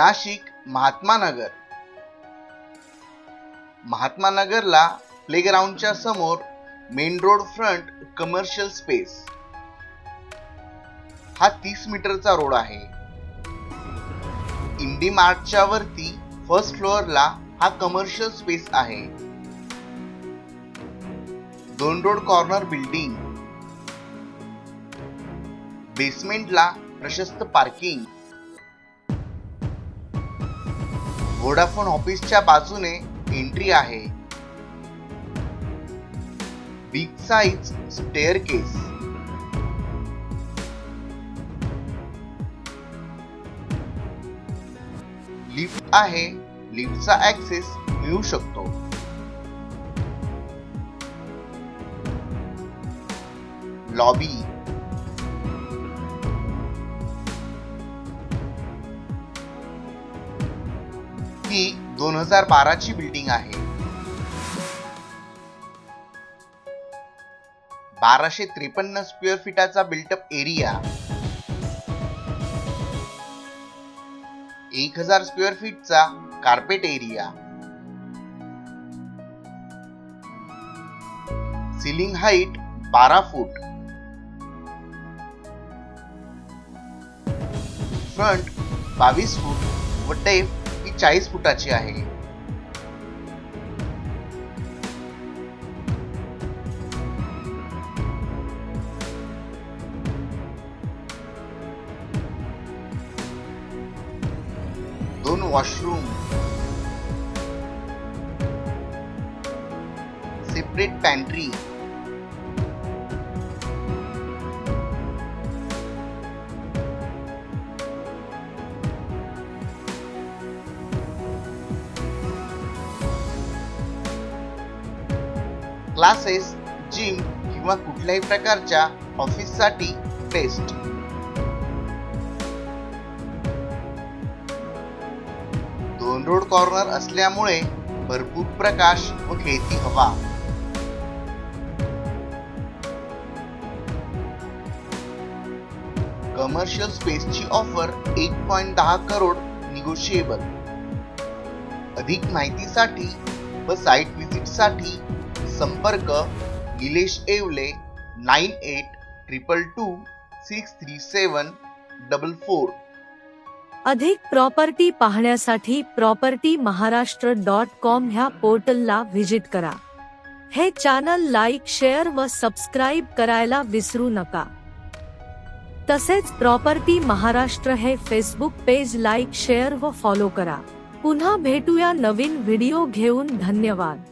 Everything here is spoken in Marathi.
नाशिक महात्मा नगर. महात्मा नगरला प्लेग्राऊंडच्या समोर main road front commercial space हा तीस मीटरचा रोड आहे. इंडी मार्टच्या वरती फर्स्ट फ्लोअरला हा कमर्शियल स्पेस आहे. दोन रोड कॉर्नर बिल्डिंग बेसमेंटला प्रशस्त पार्किंग व्होडाफोन ऑफिसच्या बाजूने एंट्री आहे. Big size staircase lift आहे लिफ्टचा ऍक्सेस मिळू शकतो. लॉबी ही दोन हजार बाराची बिल्डिंग आहे. बाराशे त्रेपन्न स्क्वेअर फीटाचा बिल्टअप एरिया एक हजार स्क्वेअर फीटचा कार्पेट एरिया सिलिंग हाईट बारा फूट फ्रंट बावीस फूट व डेप चाळीस फुटाची आहे. दोन washroom. Separate pantry classes gym किंवा कुठल्याही प्रकारच्या ऑफिससाठी बेस्ट दोन रोड कॉर्नर असल्यामुळे भरपूर प्रकाश व खेळती हवा. कमर्शियल स्पेसची ऑफर एक पॉइंट दहा करोड निगोशिएबल अधिक माहितीसाठी व साईट व्हिजिटसाठी संपर्क Nilesh Yewale nine eight triple two six three seven double four. अधिक प्रॉपर्टी पाहण्यासाठी प्रॉपर्टी महाराष्ट्र डॉट कॉम ह्या पोर्टलला व्हिजिट करा. हे चॅनल लाईक शेअर व सबस्क्राईब करायला विसरू नका. तसेच प्रॉपर्टी महाराष्ट्र हे फेसबुक पेज लाईक शेअर व फॉलो करा. पुन्हा भेटूया नवीन व्हिडिओ घेऊन धन्यवाद.